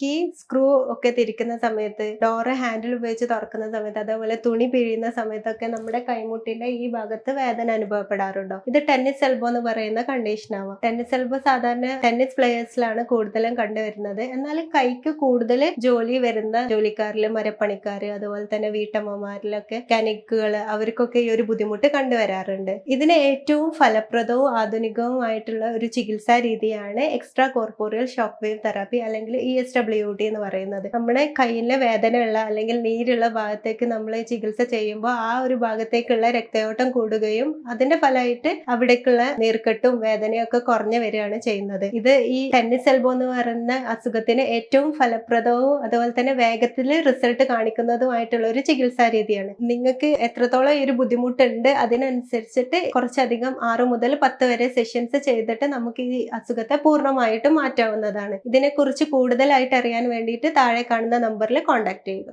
Key screw ഒക്കെ തിരിക്കുന്ന സമയത്ത് ഡോറ് ഹാൻഡിൽ ഉപയോഗിച്ച് തുറക്കുന്ന സമയത്ത് അതേപോലെ തുണി പിഴിയുന്ന സമയത്തൊക്കെ നമ്മുടെ കൈമുട്ടിന്റെ ഈ ഭാഗത്ത് വേദന അനുഭവപ്പെടാറുണ്ടോ? ഇത് ടെന്നീസ് എൽബോ എന്ന് പറയുന്ന കണ്ടീഷൻ ആവാം ടെന്നീസ് എൽബോ സാധാരണ ടെന്നീസ് പ്ലേയേഴ്സിലാണ് കൂടുതലും കണ്ടുവരുന്നത്. എന്നാൽ കൈക്ക് കൂടുതൽ ജോലി വരുന്ന ജോലിക്കാരിൽ മരപ്പണിക്കാര് അതുപോലെ തന്നെ വീട്ടമ്മമാരിലൊക്കെ കനിക്കുകൾ അവർക്കൊക്കെ ഈ ഒരു ബുദ്ധിമുട്ട് കണ്ടുവരാറുണ്ട്. ഇതിന് ഏറ്റവും ഫലപ്രദവും ആധുനികവുമായിട്ടുള്ള ഒരു ചികിത്സാ രീതിയാണ് extra corporeal shock wave therapy അല്ലെങ്കിൽ ഇ എസ് ഡബ്ല്യു ടി എന്ന് പറയുന്നത്. നമ്മുടെ കയ്യിലെ വേദനയുള്ള അല്ലെങ്കിൽ നീരുള്ള ഭാഗത്തേക്ക് നമ്മൾ ചികിത്സ ചെയ്യുമ്പോൾ ആ ഒരു ഭാഗത്തേക്കുള്ള രക്തയോട്ടം കൂടുകയും അതിന്റെ ഫലമായിട്ട് അവിടേക്കുള്ള നീർക്കെട്ടും വേദനയൊക്കെ കുറഞ്ഞു വരികയാണ് ചെയ്യുന്നത്. ഇത് ഈ ടെന്നിസ് എൽബോ എന്ന് പറയുന്ന അസുഖത്തിന് ഏറ്റവും ഫലപ്രദവും അതുപോലെ തന്നെ വേഗത്തിൽ റിസൾട്ട് കാണിക്കുന്നതുമായിട്ടുള്ള ഒരു ചികിത്സാ രീതിയാണ്. നിങ്ങൾക്ക് എത്രത്തോളം ഈ ഒരു ബുദ്ധിമുട്ടുണ്ട് അതിനനുസരിച്ചിട്ട് കുറച്ചധികം ആറ് മുതൽ പത്ത് വരെ സെഷൻസ് ചെയ്തിട്ട് നമുക്ക് ഈ അസുഖത്തെ പൂർണമായിട്ടും മാറ്റാവുന്നതാണ്. ഇതിനെക്കുറിച്ച് കൂടുതലായിട്ട് അറിയാൻ വേണ്ടിയിട്ട് താഴെ കാണുന്ന നമ്പറിൽ കോൺടാക്ട് ചെയ്യുക.